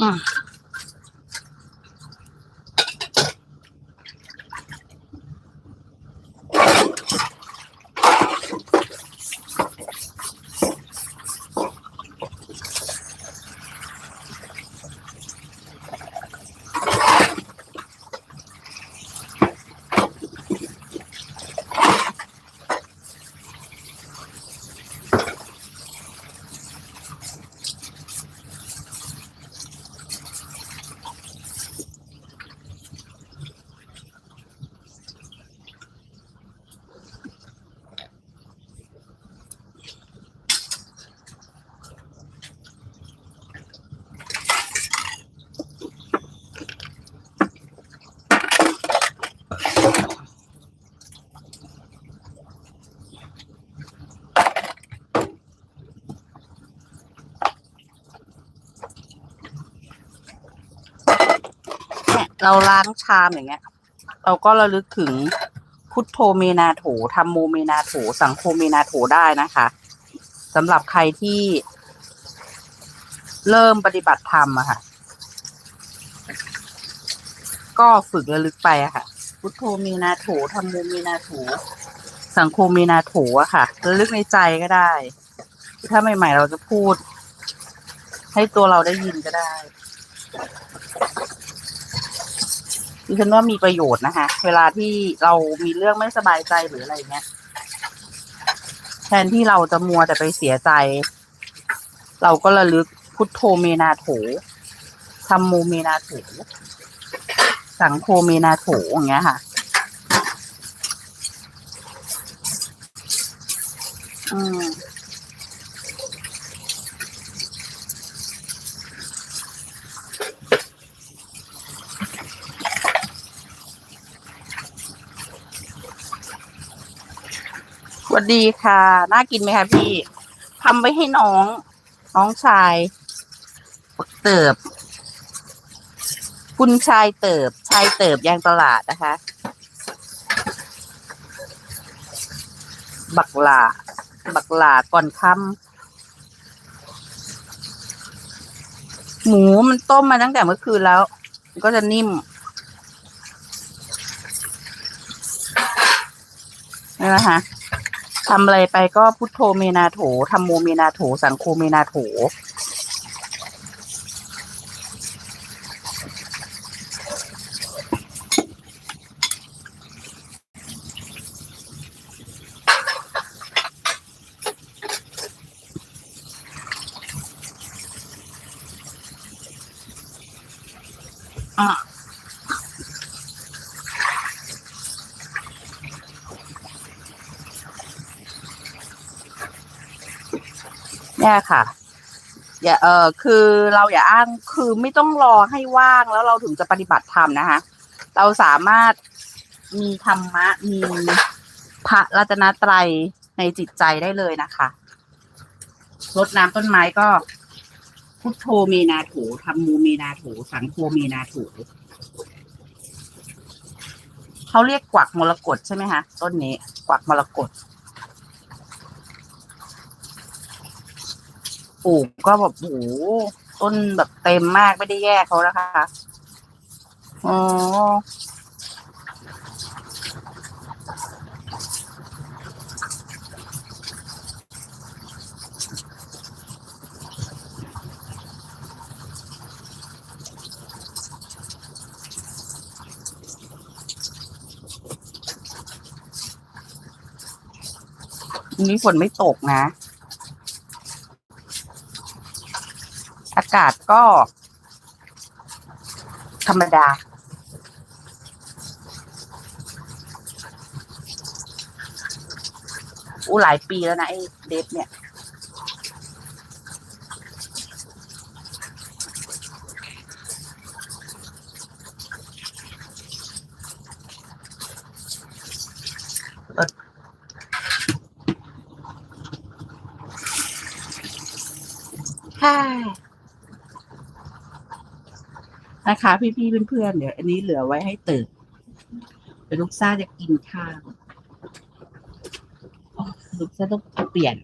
อื เราล้างชามอย่างเงี้ย เราก็ระลึกถึงพุทโธเมนาโถธรรมโมเมนาโถ สังโฆเมนาโถได้นะคะสำหรับใครที่เริ่มปฏิบัติธรรมอะค่ะ ก็ฝึกระลึกไปอะค่ะ พุทโธเมนาโถธรรมโมเมนาโถ สังโฆเมนาโถอะค่ะ ระลึกในใจก็ได้ ถ้าใหม่ๆเราจะพูด ให้ตัวเราได้ยินก็ได้ ดิฉันว่ามีประโยชน์นะคะ เวลาที่เรามีเรื่องไม่สบายใจหรืออะไรเงี้ย แทนที่เราจะมัวแต่ไปเสียใจ เราก็ระลึกพุทโธเมนาโถธรรมโมเมนาโถสังโฆเมนาโถอย่างเงี้ยค่ะอืม สวัสดีค่ะ น่ากินไหมคะพี่ทำไว้ให้น้อง น้องชายเติบ คุณชายเติบ ชายเติบยางตลาดนะคะ บักหลาบักหลาก่อนค่ำหมูมันต้มมาตั้งแต่เมื่อคืนแล้ว ก็จะนิ่ม นี่นะคะ ทำอะไรไปก็พุทโธเมนาโถธรรมโมเมนาโถ สังโฆเมนาโถ อะ เนี่ยค่ะ อย่าเออคือเราอย่าอ้างคือไม่ต้องรอให้ว่างแล้วเราถึงจะปฏิบัติธรรมนะคะ เราสามารถมีธรรมะมีพระรัตนตรัยในจิตใจได้เลยนะคะรดน้ำต้นไม้ก็พุทโธเมนาโถธรรมโมเมนาโถสังโฆเมนาโถเขาเรียกกวักมรกตใช่ไหมคะต้นนี้กวักมรกต ปลูกก็แบบโอ้โหต้นแบบเต็มมากไม่ได้แยกเขานะคะอ๋อวันนี้ฝนไม่ตกนะ อากาศก็ ธรรมดา อู้หลายปีแล้วนะไอ้เดฟเนี่ย ค่ะ นะคะพี่ๆเพื่อนๆเดี๋ยวอันนี้เหลือไว้ให้ตื่นเดี๋ยวลูกซ่าจะกินข้าวลูกซ่าต้องเปลี่ยน